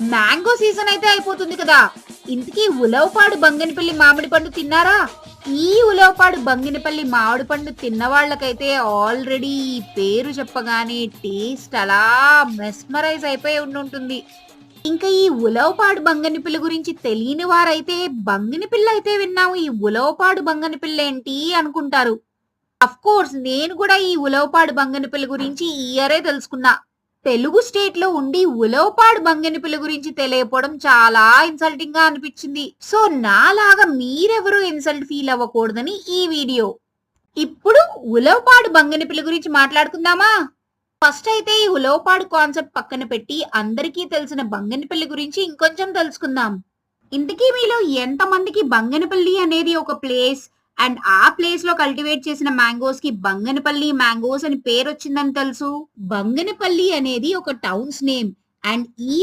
Mango season అయితే అయిపోతుంది కదా. ఇంతకీ ఉలవపాడు బంగినపల్లి మామిడి పండు తిన్నారా? ఈ ఉలవపాడు బంగినపల్లి మామిడి పండు తిన్న వాళ్ళకైతే ఆల్రెడీ పేరు చెప్పగానే టేస్ట్ అలా మెస్మరైజ్ అయిపోయి ఉండుంటుంది. ఇంకా ఈ ఉలవపాడు బంగనిపిల్ల గురించి తెలియని వారైతే బంగినపిల్ల అయితే విన్నాము. ఈ ఉలవపాడు బంగనిపిల్ల ఏంటి అనుకుంటారు. అఫ్ కోర్స్ నేను కూడా ఈ ఉలవపాడు బంగనిపిల్ల గురించి ఈ ఇయరే తెలుసుకున్నా. తెలుగు స్టేట్లో ఉండి ఉలవపాడు బంగనిపిల్ల గురించి తెలియకపోవడం చాలా ఇన్సల్టింగ్గా అనిపించింది. సో నాలాగా మీరెవరూ ఇన్సల్ట్ ఫీల్ అవ్వకూడదని ఈ వీడియో ఇప్పుడు ఉలవపాడు బంగనిపిల్ల గురించి మాట్లాడుకుందామా? ఫస్ట్ అయితే ఈ ఉలవపాడు కాన్సెప్ట్ పక్కన పెట్టి అందరికీ తెలిసిన బంగనపల్లి గురించి ఇంకొంచెం తెలుసుకుందాం. ఇంతకీ మీలో ఎంతమందికి బంగినపల్లి అనేది ఒక ప్లేస్ అండ్ ఆ ప్లేస్లో కల్టివేట్ చేసిన మ్యాంగోస్కి బంగనపల్లి మ్యాంగోస్ అని పేరు వచ్చిందని తెలుసు? బంగనపల్లి అనేది ఒక టౌన్స్ నేమ్ అండ్ ఈ